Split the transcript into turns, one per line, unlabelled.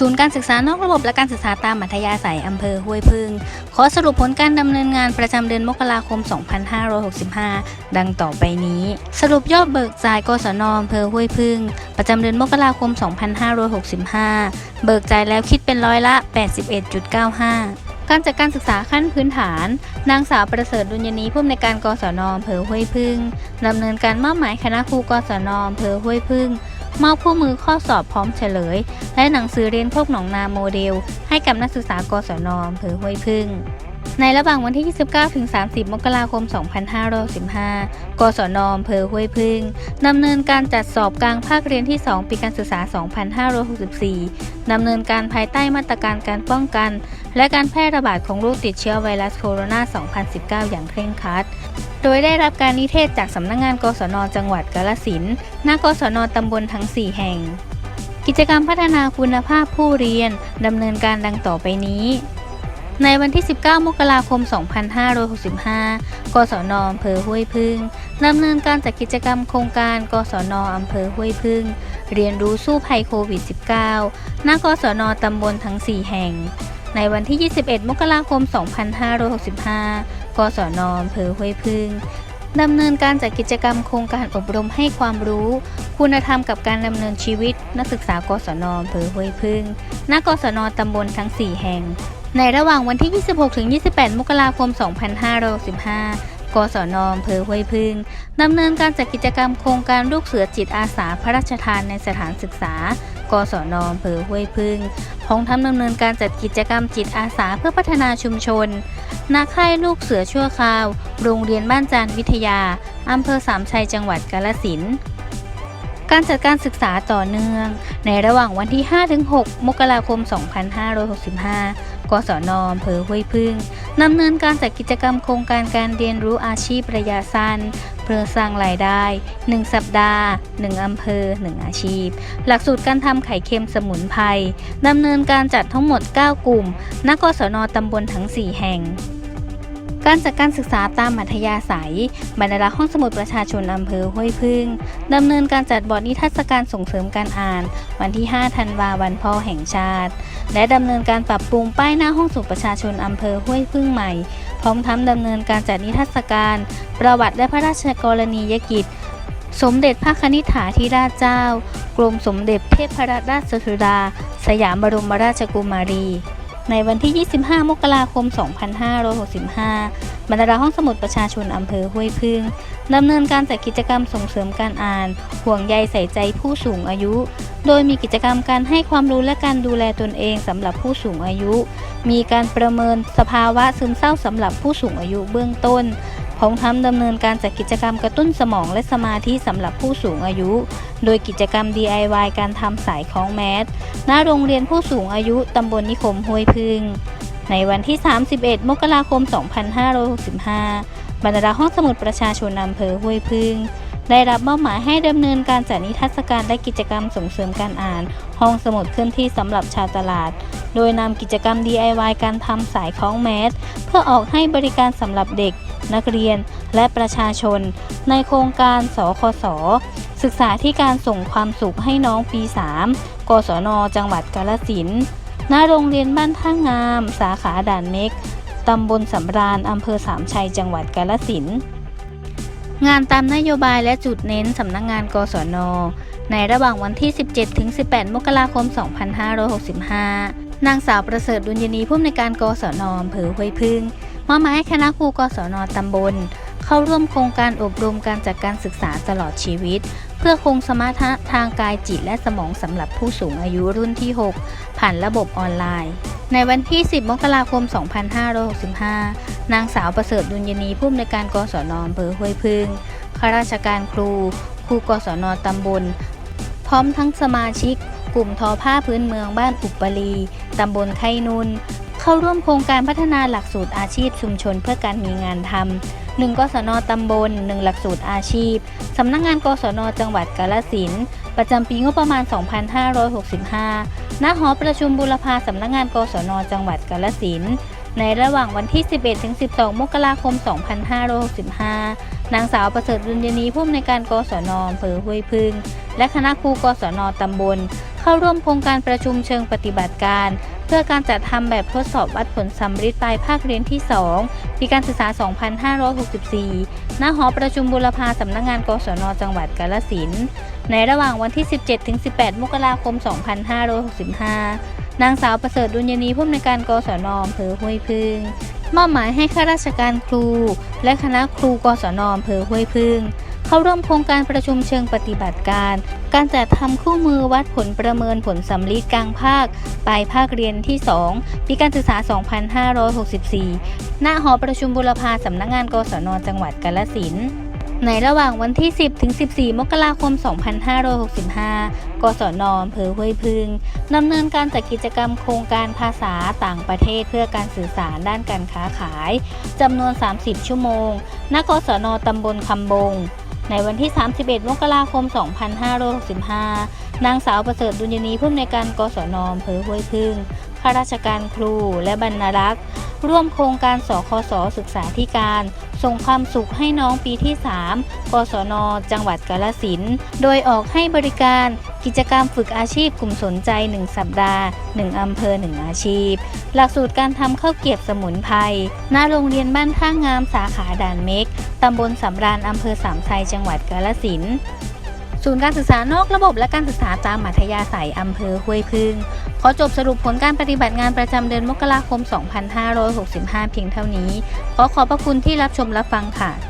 ศูนย์การศึกษานอกระบบและการศึกษาตามมัธยาศัยอำเภอห้วยพึ่ง ขอสรุปผลการดำเนินงานประจำเดือนมกราคม 2565 ดังต่อไปนี้ สรุปยอดเบิกจ่ายกศนอำเภอห้วยพึ่ง ประจำเดือนมกราคม 2565 เบิกจ่ายแล้วคิดเป็นร้อยละ 81.95การจัดการศึกษาขั้นพื้นฐาน นางสาวประเสริฐดุลยนีผู้อำนวยการกศนอำเภอห้วยพึ่งดำเนินการมอบหมายคณะครูกศนอำเภอห้วยพึ่ง มอบคู่มือข้อสอบพร้อมเฉลย และหนังสือเรียนพวกหนองนาโมเดล ให้กับนักศึกษากศนอำเภอห้วยพึ่ง ในระหว่างวันที่ 29 ถึง 30 มกราคม 2515 กศนอำเภอห้วยพึ่งดำเนินการจัดสอบกลางภาคเรียนที่ 2 ปีการศึกษา 2564 ดำเนินการภายใต้มาตรการการป้องกัน และการแพร่ระบาดของโรคติดเชื้อไวรัสโคโรนา 2019 อย่างเคร่งครัด โดยได้รับการนิเทศจากสำนักงงาน กศน จังหวัดกาฬสินธุ์ณกศน ตำบลทั้ง 4 แห่ง กิจกรรมพัฒนาคุณภาพผู้เรียนดำเนินการดังต่อไปนี้ ในวันที่ 19 มกราคม 2565 กศนอำเภอห้วยพึ่งดำเนินการจัดกิจกรรมโครงการ กศนอำเภอห้วยพึ่ง เรียนรู้สู้ภัยโควิด -19 ณ กศนตำบลทั้ง 4 แห่ง ในวันที่ 21 มกราคม 2565 กศนอำเภอห้วยพึ่งดำเนินการจัดกิจกรรมโครงการอบรมให้ความรู้ คุณธรรมกับการดำเนินชีวิต นักศึกษากศนอำเภอห้วยพึ่ง ณ กศนตำบลทั้ง 4 แห่ง ในระหว่างวันที่ 26ถึง28 มกราคม 2565 กศนอำเภอห้วยพึ่งดำเนินการจัดกิจกรรมโครงการลูกเสือจิตอาสาพระราชทานในสถานศึกษา กศนอำเภอห้วยพึ่งพร้อมทั้งดำเนินการจัดกิจกรรมจิตอาสาเพื่อพัฒนาชุมชนนาค่ายลูกเสือชั่วคราว โรงเรียนบ้านจานวิทยาอำเภอสามชัยจังหวัดกาฬสินการจัดการศึกษาต่อเนื่อง ในระหว่างวันที่ 5-6 มกราคม 2565 กศนอำเภอห้วยพึ่งดำเนินการจัดกิจกรรมโครงการการเรียนรู้อาชีพระยะสั้น เพื่อสร้างรายได้ 1 สัปดาห์ 1 อำเภอ 1 อาชีพ หลักสูตรการทำไข่เค็มสมุนไพรดำเนินการจัดทั้งหมด 9 กลุ่ม นักศนตำบลทั้ง 4 แห่ง การจัดการศึกษาตามมัธยาศัย บรรดาห้องสมุดประชาชนอำเภอห้วยพึ่งดำเนินการจัดบอร์ดนิทรรศการส่งเสริมการอ่าน วันที่ 5 ธันวาวันพ่อแห่งชาติ และดำเนินการปรับปรุงป้ายหน้าห้องสมุดประชาชนอำเภอห้วยพึ่งใหม่ พร้อมทั้งดำเนินการจัดนิทรรศการ ประวัติและพระราชกรณียกิจ สมเด็จพระคณิษฐาธิราชเจ้า กรมสมเด็จเทพรัตนราชสุดา สยามบรมราชกุมารี ในวันที่ 25 มกราคม 2565 บรรดาห้องสมุดประชาชนอำเภอห้วยพึ่งดำเนินการจัดกิจกรรมส่งเสริมการอ่าน ห่วงใยใส่ใจผู้สูงอายุ โดยมีกิจกรรมการให้ความรู้และการดูแลตนเองสำหรับผู้สูงอายุ มีการประเมินสภาวะซึมเศร้าสำหรับผู้สูงอายุเบื้องต้น พร้อมทั้งดำเนินการจัดกิจกรรมกระตุ้นสมองและสมาธิสำหรับผู้สูงอายุ โดยกิจกรรม DIY การทำสายคล้องแมสณโรงเรียนผู้สูงอายุตำบลนิคมห้วยพึ่ง ในวันที่ 31 มกราคม 2565 บรรดาห้องสมุดประชาชนอำเภอห้วยพึ่งได้รับมอบหมายให้ดำเนินการจัดนิทรรศการและกิจกรรมส่งเสริมการอ่าน ห้องสมุดเคลื่อนที่สำหรับชาวตลาด โดยนำกิจกรรม DIY การทำสายคล้องแมสเพื่อออกให้บริการสำหรับเด็ก นักเรียน และประชาชน ในโครงการสคส ศึกษาที่การส่งความสุขให้น้องปี 3 กศน จังหวัดกาฬสินณโรงเรียนบ้านท่างาม สาขาด่านเม็กตำบลสำราญอำเภอสามชัย จังหวัดกาฬสินงานตามนโยบายและจุดเน้นสำนักงงาน กศน ในระหว่างวันที่ 17 ถึง 18 มกราคม 2565 นางสาวประเสริฐดุลยนีผู้อำนวยการ กศนอำเภอห้วยพึ่ง มอบหมายให้คณะครูกศนตำบล เข้าร่วมโครงการอบรมการจัดการศึกษาตลอดชีวิต เพื่อคงสมรรถนะทางกายจิตและสมองสำหรับผู้สูงอายุรุ่นที่ 6 ผ่านระบบออนไลน์ ในวันที่ 10 มกราคม 2565 นางสาวประเสริฐดุลยนีผู้อำนวยการกศนอำเภอห้วยพึ่งข้าราชการครู ครูกศนตำบล พร้อมทั้งสมาชิกกลุ่มทอผ้าพื้นเมืองบ้านอุปรีตำบลไข่นุน เข้าร่วมโครงการพัฒนาหลักสูตรอาชีพชุมชนเพื่อการมีงานทำหนึ่งกศนตำบลหนึ่งหลักสูตรอาชีพสำนักงงานกศนจังหวัดกาฬสินประจำปีงบประมาณ 2565 ณ หอประชุมบุรพาสำนักงงานกศนจังหวัดกาฬสินในระหว่างวันที่ 11 ถึง 12 มกราคม 2565 นางสาวประเสริฐรุญยนีผู้อำนวยการกศนอำเภอห้วยพึ่ง และคณะครูกศนตำบล เข้าร่วมโครงการประชุมเชิงปฏิบัติการ พื่อการจัดทำแบบทดสอบวัดผลสัมฤทธิ์ปลายภาคเรียนที่ 2 ปีการศึกษา 2564 ณ หอประชุมบุรพาสำนักงงานกศนจังหวัดกาฬสินธุ์ในระหว่างวันที่ 17-18 มกราคม 2565 นางสาวประเสริฐดุลยนีผู้อำนวยการกศนอำเภอห้วยพึ่งมอบหมายให้ข้าราชการครู และคณะครูกศนอำเภอห้วยพึ่งเข้าร่วมโครงการประชุมเชิงปฏิบัติการ การจัดทำคู่มือวัดผลประเมินผลสำลีกลางภาค ปลายภาคเรียนที่ 2 ปีการศึกษา 2564 ณ หอประชุมบุรพาสำนักงงานกศนจังหวัดกาฬสินในระหว่างวันที่ 10 ถึง 14 มกราคม 2565 กศนอำเภอห้วยพึงดำเนินการจัดกิจกรรมโครงการภาษาต่างประเทศเพื่อการสื่อสารด้านการค้าขาย จำนวน 30 ชั่วโมง ณ กศนตำบลคำบง ในวันที่ 31 มกราคม 2565 นางสาวประเสริฐดุลยนีผู้อำนวยการกศนอำเภอห้วยพึ่งข้าราชการครูและบรรณารักษ์ร่วมโครงการสคสศึกษาธิการ ส่งความสุขให้น้องปีที่ 3 กศน จังหวัดกาฬสินธุ์โดยออกให้บริการ กิจกรรมฝึกอาชีพกลุ่มสนใจ 1 สัปดาห์ 1 อำเภอ 1 อาชีพ หลักสูตรการทำข้าวเกียบสมุนไพรณโรงเรียนบ้านท่างามสาขาด่านเม็กตำบลสำราญอำเภอสามไทรจังหวัดกาฬสินธุ์ศูนย์การศึกษานอกระบบและการศึกษาตามมัธยาศัยอำเภอห้วยพึ่งขอจบสรุปผลการปฏิบัติงานประจำเดือนมกราคม 2565 เพียงเท่านี้ ขอขอบพระคุณที่รับชมรับฟังค่ะ